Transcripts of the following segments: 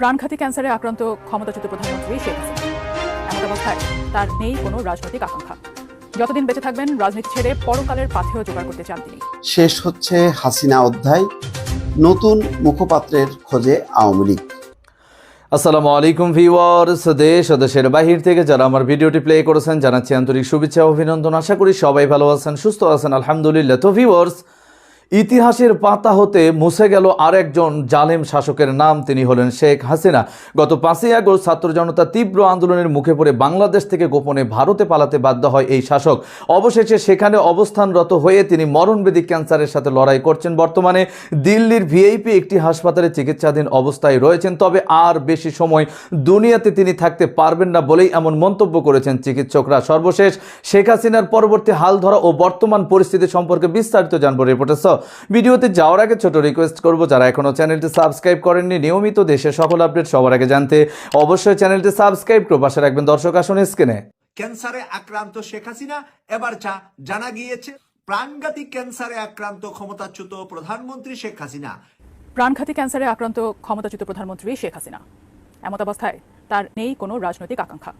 প্রাণঘাতী ক্যান্সারে আক্রান্ত ক্ষমতাচ্যুত প্রধানমন্ত্রী শেখ হাসিনা। এমন অবস্থায় তার নেই কোনো রাজনৈতিক আকাঙ্ক্ষা। যতদিন বেঁচে থাকবেন রাজনীতি ছেড়ে পরকালের পাথেও জোগাড় করতে চান তিনি। শেষ হচ্ছে হাসিনা অধ্যায় নতুন মুখপাত্রের খোঁজে আওয়ামী লীগ। আসসালামু আলাইকুম ভিওয়ার্স দেশ ও দেশের বাহির থেকে যারা আমার ভিডিওটি প্লে করেছেন জানাচ্ছি আন্তরিক শুভেচ্ছা অভিনন্দন। আশা করি সবাই ভালো আছেন সুস্থ আছেন আলহামদুলিল্লাহ। তো ভিওয়ার্স ইতিহাসের পাতা হতে মুছে গেল আরেকজন জালেম শাসকের নাম। তিনি হলেন শেখ হাসিনা। গত পাঁচই আগস্ট ছাত্র জনতা তীব্র আন্দোলনের মুখে পড়ে বাংলাদেশ থেকে গোপনে ভারতে পালাতে বাধ্য হয় এই শাসক। অবশেষে সেখানে অবস্থানরত হয়ে তিনি মরণবেদী ক্যান্সারের সাথে লড়াই করছেন। বর্তমানে দিল্লির ভিআইপি একটি হাসপাতালে চিকিৎসাধীন অবস্থায় রয়েছেন। তবে আর বেশি সময় দুনিয়াতে তিনি থাকতে পারবেন না বলেই এমন মন্তব্য করেছেন চিকিৎসকরা। সর্বশেষ শেখ হাসিনার পরবর্তী হাল ধরা ও বর্তমান পরিস্থিতি সম্পর্কে বিস্তারিত জানব রিপোর্টার ভিডিওতে যাওয়ার আগে ছোট রিকোয়েস্ট করব যারা এখনও চ্যানেলটি সাবস্ক্রাইব করেননি নিয়মিত দেশের সকল আপডেট সবার আগে জানতে অবশ্যই চ্যানেলটি সাবস্ক্রাইব করে পাশে রাখবেন। দর্শক আসন স্ক্রিনে ক্যান্সারে আক্রান্ত শেখ হাসিনা এবার যা জানা গিয়েছে প্রাণঘাতী ক্যান্সারে আক্রান্ত ক্ষমতাচ্যুত প্রধানমন্ত্রী শেখ হাসিনা। প্রাণঘাতী ক্যান্সারে আক্রান্ত ক্ষমতাচ্যুত প্রধানমন্ত্রী শেখ হাসিনা। এমত অবস্থায় তার নেই কোনো রাজনৈতিক আকাঙ্ক্ষা।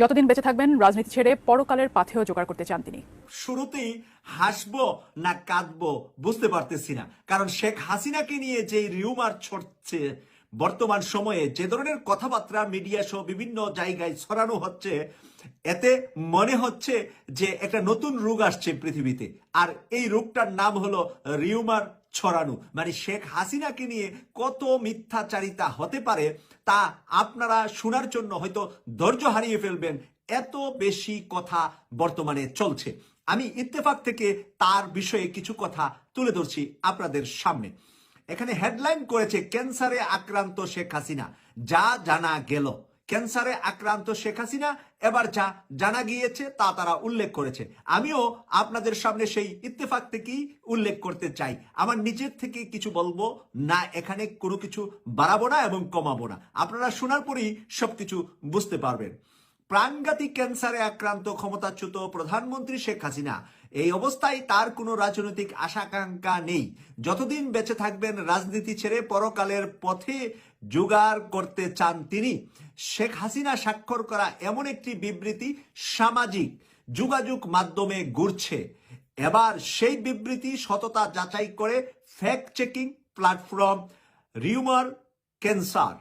যতদিন বেঁচে থাকবেন, রাজনীতি ছেড়ে পরকালের পাথেও জোগাড় করতে চান তিনি। শুরুতেই হাসবো না কাঁদবো বুঝতে পারতেছি না। কারণ শেখ হাসিনাকে নিয়ে যে রিউমার ছড়ছে, বর্তমান সময়ে যে ধরনের কথাবার্তা মিডিয়া সহ বিভিন্ন জায়গায় ছড়ানো হচ্ছে, এতে মনে হচ্ছে যে একটা নতুন রোগ আসছে পৃথিবীতে। আর এই রোগটার নাম হলো রিউমার ছড়ানো। মানে শেখ হাসিনাকে নিয়ে কত মিথ্যাচারিতা হতে পারে, তা আপনারা শোনার জন্য হয়তো ধৈর্য হারিয়ে ফেলবেন। এত বেশি কথা বর্তমানে চলছে। আমি ইত্তেফাক থেকে তার বিষয়ে কিছু কথা তুলে ধরছি আপনাদের সামনে। এখানে হেডলাইন করেছে ক্যান্সারে আক্রান্ত শেখ হাসিনা। যা জানা গেল। ক্যান্সারে আক্রান্ত শেখ হাসিনা, এবার যা জানা গিয়েছে তা তারা উল্লেখ করেছে। আমিও আপনাদের সামনে সেই ইত্তেফাক থেকেই উল্লেখ করতে চাই। আমার নিজের থেকে কিছু বলব, না এখানে কোনো কিছু বাড়াবো না এবং কমাবো না। আপনারা শোনার পরেই সবকিছু বুঝতে পারবেন। প্রাণঘাতী ক্যান্সারে আক্রান্ত ক্ষমতাচ্যুত প্রধানমন্ত্রী শেখ হাসিনা, এই অবস্থায় তার কোনো রাজনৈতিক আশাকাঙ্ক্ষা নেই। যতদিন বেঁচে থাকবেন রাজনীতি ছেড়ে পরকালের পথে জোগাড় করতে চান তিনি। শেখ হাসিনা স্বাক্ষর করা এমন একটি বিবৃতি সামাজিক যোগাযোগ মাধ্যমে ঘুরছে। এবার সেই বিবৃতি সততা যাচাই করে fact checking platform rumour scanner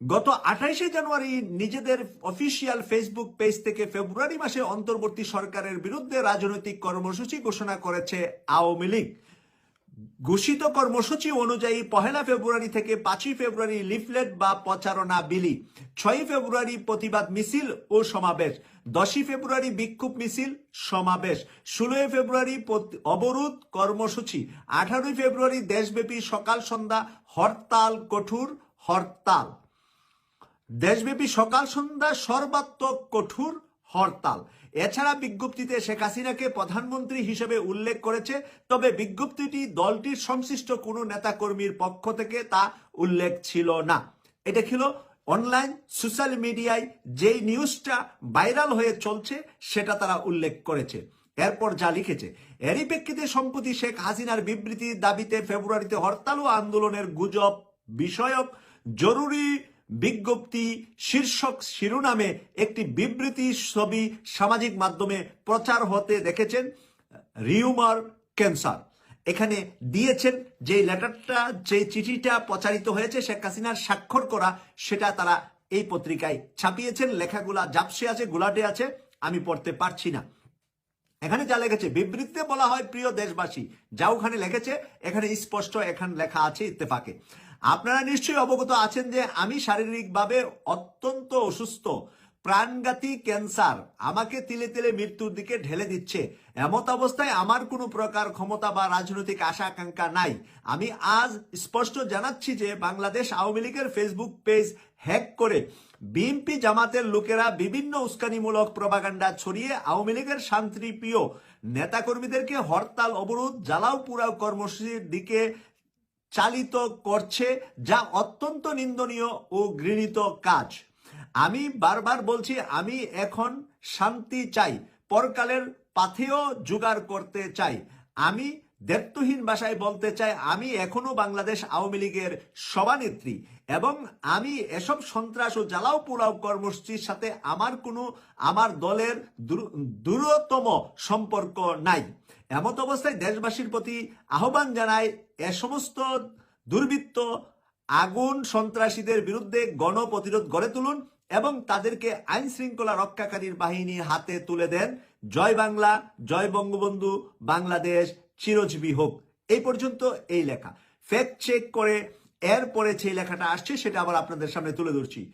গত আঠাইশে জানুয়ারি নিজেদের অফিসিয়াল ফেসবুক পেজ থেকে ফেব্রুয়ারি মাসে অন্তর্বর্তী সরকারের বিরুদ্ধে রাজনৈতিক কর্মসূচি ঘোষণা করেছে আওয়ামী লীগ। ঘোষিত কর্মসূচি অনুযায়ী পহেলা ফেব্রুয়ারি থেকে পাঁচই ফেব্রুয়ারি লিফলেট বা প্রচারণা বিলি, ছয়ই ফেব্রুয়ারি প্রতিবাদ মিছিল ও সমাবেশ, দশই ফেব্রুয়ারি বিক্ষোভ মিছিল, সমাবেশ, ষোলোই ফেব্রুয়ারি অবরোধ কর্মসূচি, আঠারোই ফেব্রুয়ারি দেশব্যাপী সকাল সন্ধ্যা হরতাল কঠোর হরতাল। দেশব্যাপী সকাল সন্ধ্যা সর্বাত্মক কঠোর হরতাল। এছাড়া বিজ্ঞপ্তিতে শেখ হাসিনাকে প্রধানমন্ত্রী হিসেবে উল্লেখ করেছে, তবে বিজ্ঞপ্তিটি দলটির সংশ্লিষ্ট কোনো নেতাকর্মীর পক্ষ থেকে তা উল্লেখ ছিল না। এটা ছিল অনলাইন সোশ্যাল মিডিয়ায় যেই নিউজটা ভাইরাল হয়ে চলছে, সেটা তারা উল্লেখ করেছে। এরপর যা লিখেছে, এরই প্রেক্ষিতে সম্প্রতি শেখ হাসিনার বিবৃতির দাবিতে ফেব্রুয়ারিতে হরতাল ও আন্দোলনের গুজব বিষয়ক জরুরি বিজ্ঞপ্তি শীর্ষক শিরোনামে একটি বিবৃতি ছবি সামাজিক মাধ্যমে প্রচার হতে দেখেছেন রিউমার ক্যান্সার। এখানে দিয়েছেন যে লেটারটা, যে চিঠিটা প্রচারিত হয়েছে, শেখ হাসিনার স্বাক্ষর করা, সেটা তারা এই পত্রিকায় ছাপিয়েছেন। লেখাগুলা জাপসে আছে, গুলাটে আছে, আমি পড়তে পারছি না। এখানে যা লেগেছে, বিবৃতিতে বলা হয়, প্রিয় দেশবাসী, যা ওখানে লিখেছে এখানে স্পষ্ট এখানে লেখা আছে ইত্তেফাকে। আপনারা নিশ্চয়ই অবগত আছেন যে আমি শারীরিকভাবে অত্যন্ত অসুস্থ। প্রাণঘাতী ক্যান্সার আমাকে তিলে তিলে মৃত্যুর দিকে ঢেলে দিচ্ছে। এমত অবস্থায় আমার কোনো প্রকার ক্ষমতা বা রাজনৈতিক আশা আকাঙ্ক্ষা নাই। আমি আজ স্পষ্ট জানাচ্ছি যে বাংলাদেশ আওয়ামী লীগের ফেসবুক পেজ হ্যাক করে বিএনপি জামাতের লোকেরা বিভিন্ন উস্কানিমূলক প্রবাগান্ডা ছড়িয়ে আওয়ামী লীগের শান্তিপ্রিয় নেতাকর্মীদেরকে হরতাল, অবরোধ জ্বালাও পুরাও কর্মসূচির দিকে চালিত করছে যা অত্যন্ত নিন্দনীয় ও ঘৃণিত কাজ। আমি বারবার বলছি, আমি এখন শান্তি চাই, পরকালের পাথেও জোগাড় করতে চাই। আমি দেবত্বহীন ভাষায় বলতে চাই, আমি এখনও বাংলাদেশ আওয়ামী লীগের সভানেত্রী এবং আমি এসব সন্ত্রাস ও জ্বালাও পোড়াও কর্মসূচির সাথে আমার কোনো, আমার দলের দূর- দূরতম সম্পর্ক নাই। এমত অবস্থায় দেশবাসীর প্রতি আহ্বান জানায় এ সমস্ত দুর্বৃত্ত আগুন সন্ত্রাসীদের বিরুদ্ধে গণ প্রতিরোধ গড়ে তুলুন এবং তাদেরকে আইন শৃঙ্খলা রক্ষাকারীর বাহিনী হাতে তুলে দেন। জয় বাংলা, জয় বঙ্গবন্ধু, বাংলাদেশ, চিরজীবী হোক। এই পর্যন্ত এই লেখা। ফ্যাক্ট চেক করে এরপরে যে লেখাটা আসছে, সেটা আবার আপনাদের সামনে তুলে ধরছি।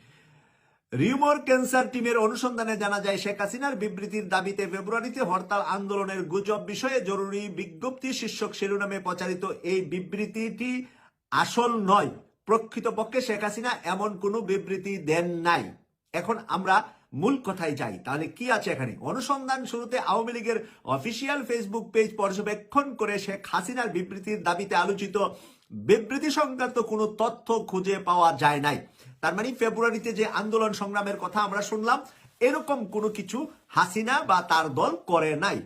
রিউমর ক্যান্সার টিমের অনুসন্ধানে জানা যায়, শেখ হাসিনার বিবৃতির দাবিতে ফেব্রুয়ারিতে হরতাল আন্দোলনের গুজব বিষয়ে জরুরি বিজ্ঞপ্তি শীর্ষক শিরোনামে প্রচারিত এই বিবৃতিটি আসল নয়। প্রকৃতপক্ষে শেখ হাসিনা এমন কোনো বিবৃতি দেন নাই। এখন আমরা মূল কথায় যাই। তাহলে কি আছে এখানে? অনুসন্ধান শুরুতে আওয়ামী লীগের অফিসিয়াল ফেসবুক পেজ পর্যবেক্ষণ করে শেখ হাসিনার বিবৃতির দাবিতে আলোচিত বিবৃতি সংক্রান্ত কোনো তথ্য খুঁজে পাওয়া যায় নাই। তার মানে ফেব্রুয়ারিতে যে আন্দোলন সংগ্রামের কথা আমরা শুনলাম, এরকম কোনো কিছু হাসিনা বা তার দল করে নাই।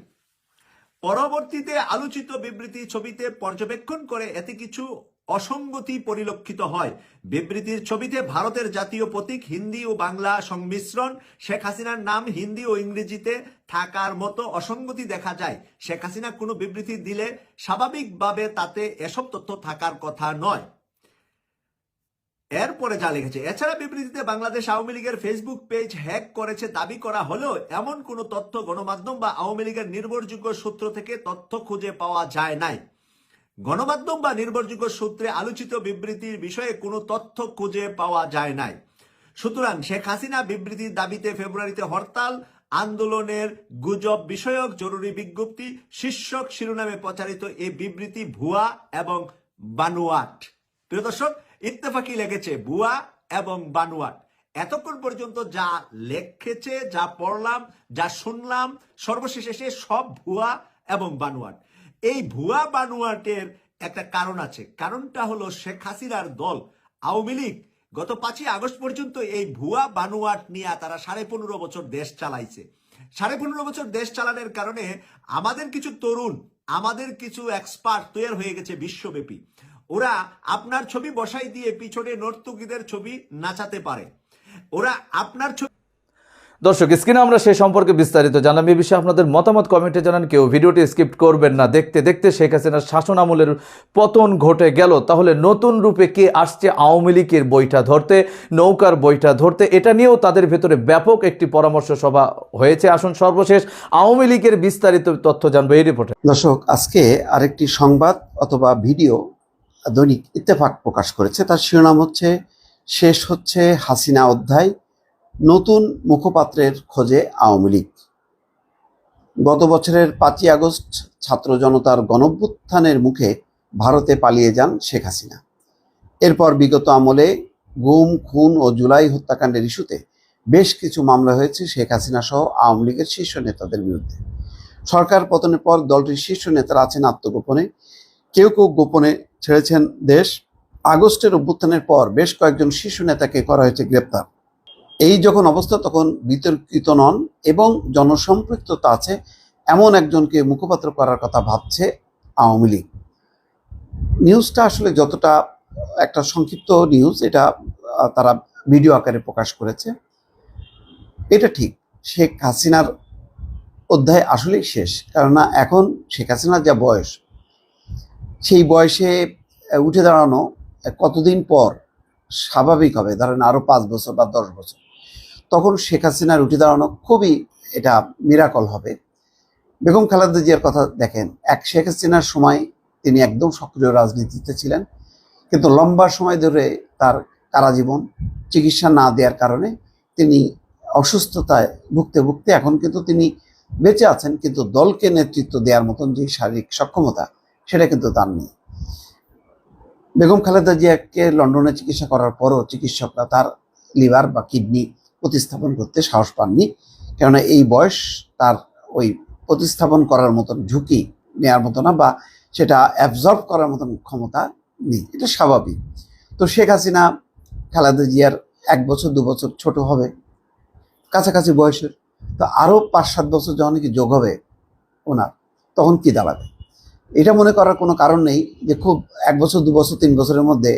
পরবর্তীতে আলোচিত বিবৃতি ছবিতে পর্যবেক্ষণ করে এতে কিছু অসঙ্গতি পরিলক্ষিত হয়। বিবৃতির ছবিতে ভারতের জাতীয় প্রতীক হিন্দি ও বাংলা সংমিশ্রণ, শেখ হাসিনার নাম হিন্দি ও ইংরেজিতে থাকার মতো অসঙ্গতি দেখা যায়। শেখ হাসিনা কোনো বিবৃতি দিলে স্বাভাবিকভাবে তাতে এসব তথ্য থাকার কথা নয়। এরপরে যা লিখেছে, এছাড়া বিবৃতিতে বাংলাদেশ আওয়ামী লীগের ফেসবুক পেজ হ্যাক করেছে দাবি করা হলেও এমন কোনো তথ্য গণমাধ্যম বা আওয়ামী লীগের নির্ভরযোগ্য সূত্র থেকে তথ্য খুঁজে পাওয়া যায় নাই। গণমাধ্যম বা নির্ভরযোগ্য সূত্রে আলোচিত বিবৃতির বিষয়ে কোনো তথ্য খুঁজে পাওয়া যায় নাই। সুতরাং শেখ হাসিনা বিবৃতির দাবিতে ফেব্রুয়ারিতে হরতাল আন্দোলনের গুজব বিষয়ক জরুরি বিজ্ঞপ্তি শীর্ষক শিরোনামে প্রচারিত এই বিবৃতি ভুয়া এবং বানুয়াট। প্রিয় দর্শক ইত্তেফাকি লেগেছে ভুয়া এবং বানুয়াট। এতক্ষণ পর্যন্ত যা লেখেছে, যা পড়লাম, যা শুনলাম, সর্বশেষ সব ভুয়া এবং বানুয়াট। এই ভুয়া বানুয়াটের একটা কারণ আছে। কারণটা হলো শেখ হাসিনার দল, আওয়ামী লীগ গত পাঁচই আগস্ট পর্যন্ত এই ভুয়া বানুয়াট নিয়ে তারা সাড়ে পনেরো বছর দেশ চালাইছে। সাড়ে পনেরো বছর দেশ চালানোর কারণে আমাদের কিছু তরুণ, আমাদের কিছু এক্সপার্ট তৈরি হয়ে গেছে বিশ্বব্যাপী। ওরা আপনার ছবি বসাই দিয়ে পিছনে নর্তকীদের ছবি নাচাতে পারে। ওরা আপনার ছবি দর্শক, স্ক্রিনে আমরা সে সম্পর্কে বিস্তারিত জানলাম এই বিষয়ে আপনাদের মতামত কমেন্টে জানান কেউ। ভিডিওটি স্কিপ করবেন না। দেখতে দেখতে শেখ হাসিনার শাসন আমলের পতন ঘটে গেল। তাহলে নতুন রূপে কে আসছে আওয়ামী লীগের বইটা ধরতে, নৌকার বইটা ধরতে? এটা নিয়েও তাদের ভেতরে ব্যাপক একটি পরামর্শ সভা হয়েছে। আসুন সর্বশেষ আওয়ামী লীগের বিস্তারিত তথ্য জানব এই রিপোর্টে। দর্শক, আজকে আরেকটি সংবাদ অথবা ভিডিও দৈনিক ইত্তেফাক প্রকাশ করেছে। তার শিরোনাম হচ্ছে, শেষ হচ্ছে হাসিনা অধ্যায়। নতুন মুখপাত্রের খোঁজে আওয়ামী লীগ। গত বছরের পাঁচই আগস্ট ছাত্র জনতার গণভ্যুত্থানের মুখে ভারতে পালিয়ে যান শেখ হাসিনা। এরপর বিগত আমলে গুম, খুন ও জুলাই হত্যাকাণ্ডের ইস্যুতে বেশ কিছু মামলা হয়েছে শেখ হাসিনা সহ আওয়ামী লীগের শীর্ষ নেতাদের বিরুদ্ধে। সরকার পতনের পর দলটির শীর্ষ নেতারা আছেন আত্মগোপনে। কেউ কেউ গোপনে ছেড়েছেন দেশ। আগস্টের অভ্যুত্থানের পর বেশ কয়েকজন শীর্ষ নেতাকে করা হয়েছে গ্রেপ্তার। এই যখন অবস্থা, তখন বিতর্কিত নন এবং জনসম্পৃক্ততা আছে এমন একজনকে মুখপাত্র করার কথা ভাবছে আওয়ামী লীগ। নিউজটা আসলে যতটা একটা সংক্ষিপ্ত নিউজ, এটা তারা ভিডিও আকারে প্রকাশ করেছে। এটা ঠিক, শেখ হাসিনার অধ্যায় আসলেই শেষ, কেননা এখন শেখ হাসিনার যা বয়স, সেই বয়সে উঠে দাঁড়ানো কতদিন পর স্বাভাবিক হবে? ধরেন আরও পাঁচ বছর বা দশ বছর। তখন শেখ হাসিনার উঠে দাঁড়ানো খুবই এটা মিরাকল হবে। বেগম খালেদা জিয়ার কথা দেখেন, এক শেখ হাসিনার সময় তিনি একদম সক্রিয় রাজনীতিতে ছিলেন, কিন্তু লম্বা সময় ধরে তার কারাজীবন, চিকিৎসা না দেওয়ার কারণে তিনি অসুস্থতায় ভুগতে ভুগতে এখন কিন্তু তিনি বেঁচে আছেন, কিন্তু দলকে নেতৃত্ব দেওয়ার মতন যে শারীরিক সক্ষমতা, সেটা কিন্তু তার নেই। বেগম খালেদা জিয়াকে লন্ডনে চিকিৎসা করার পরও চিকিৎসকরা তার লিভার বা কিডনি প্রতিস্থাপন করতে সাহস পাননি। কেননা এই বয়স তার ওই প্রতিস্থাপন করার মতন ঝুঁকি নেওয়ার মতো না বা সেটা অ্যাবজর্ব করার মতন ক্ষমতা নেই। এটা স্বাভাবিক। তো শেখ হাসিনা, খালেদা জিয়ার এক বছর, দু বছর ছোট হবে, কাছাকাছি বয়সের, তো আরও পাঁচ সাত বছর যখন কি যোগ হবে ওনার, তখন কি দাঁড়াবে? এটা মনে করার কোনো কারণ নেই যে খুব এক বছর, দু বছর, তিন বছরের মধ্যে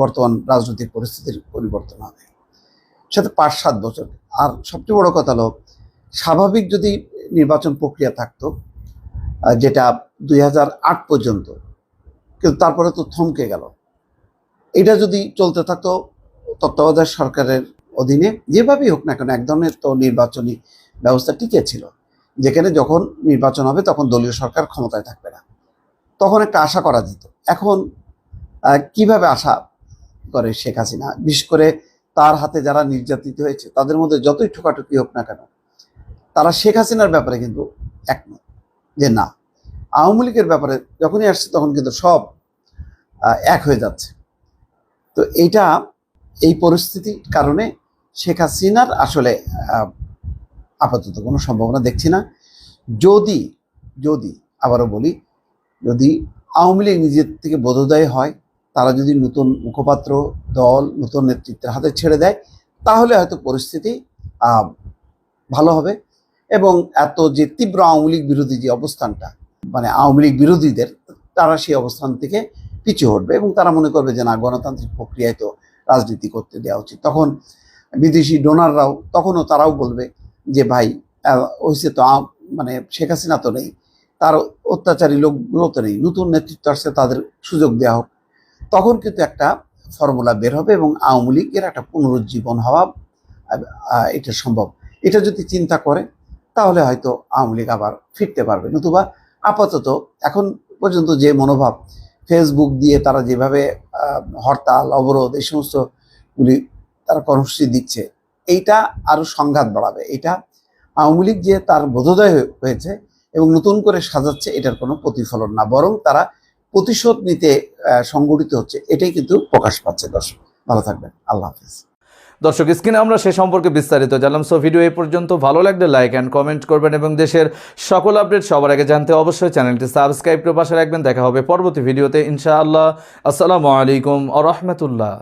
বর্তমান রাজনৈতিক পরিস্থিতির পরিবর্তন হবে। সাথে পাঁচ সাত বছর। আর সবচেয়ে বড় কথা হলো, স্বাভাবিক যদি নির্বাচন প্রক্রিয়া থাকতো যেটা দুই পর্যন্ত, কিন্তু তারপরে তো থমকে গেল। এটা যদি চলতে থাকতো, তত্ত্বাবধায়ক সরকারের অধীনে যেভাবেই হোক না কেন, এক ধরনের তো নির্বাচনী ব্যবস্থা টিকে ছিল। যেখানে যখন নির্বাচন হবে, তখন দলীয় সরকার ক্ষমতায় থাকবে না। তখন একটা আশা করা যেত। এখন কীভাবে আশা করে শেখ হাসিনা? বিশেষ করে তার হাতে যারা নির্যাতিত হয়েছে, তাদের মধ্যে যতই ঠোকাঠুকি হোক না কেন, তারা শেখ হাসিনার ব্যাপারে কিন্তু একমত যে না। আওয়ামী লীগের ব্যাপারে যখনই আসছে তখন কিন্তু সব এক হয়ে যাচ্ছে। তো এইটা, এই পরিস্থিতির কারণে শেখ হাসিনার আসলে আপাতত কোনো সম্ভাবনা দেখছি না। যদি যদি, আবারও বলি, যদি আওয়ামী লীগ নিজের থেকে বোধোদয় হয় তারা যদি নতুন মুখপাত্র দল, নতুন নেতৃত্বের হাতে ছেড়ে দেয়, তাহলে হয়তো পরিস্থিতি ভালো হবে। এবং এত যে তীব্র আওয়ামী লীগ বিরোধী যে অবস্থানটা মানে আওয়ামী লীগ বিরোধীদের, তারা সেই অবস্থান থেকে পিছু হটবে এবং তারা মনে করবে যে, না, গণতান্ত্রিক প্রক্রিয়ায় তো রাজনীতি করতে দেওয়া উচিত। তখন বিদেশি ডোনাররাও, তখনও তারাও বলবে যে, ভাই হয়েছে তো মানে শেখ হাসিনা তো নেই, তার অত্যাচারী লোকগুলো তো নেই, নতুন নেতৃত্ব আসছে, তাদের সুযোগ দেওয়া হোক। তখন কিন্তু একটা ফর্মুলা বের হবে এবং আওয়ামী লীগের একটা পুনরুজ্জীবন হওয়া এটা সম্ভব। এটা যদি চিন্তা করে, তাহলে হয়তো আওয়ামী লীগ আবার ফিরতে পারবে। নতুবা আপাতত এখন পর্যন্ত যে মনোভাব ফেসবুক দিয়ে তারা যেভাবে হরতাল, অবরোধ এই সমস্তগুলি তারা কর্মসূচি দিচ্ছে, এইটা আরও সংঘাত বাড়াবে। এটা আওয়ামী লীগ যে তার বোধোদয় হয়ে- হয়েছে এবং নতুন করে সাজাচ্ছে, এটার কোনো প্রতিফলন না। বরং তারা প্রতিশোধ নিতে সংগঠিত হচ্ছে, এটাই কিন্তু প্রকাশ পাচ্ছে, দর্শক। ভালো থাকবেন। আল্লাহ হাফিজ। দর্শক, স্ক্রিনে আমরা সে সম্পর্কে বিস্তারিত জানলাম, সো ভিডিও এই পর্যন্ত ভালো লাগলে লাইক অ্যান্ড কমেন্ট করবেন এবং দেশের সকল আপডেট সবার আগে জানতে অবশ্যই চ্যানেলটি সাবস্ক্রাইব করে পাশে রাখবেন। দেখা হবে পরবর্তী ভিডিওতে, ইনশাআল্লাহ। আসসালামু আলাইকুম আ রহমতুল্লাহ।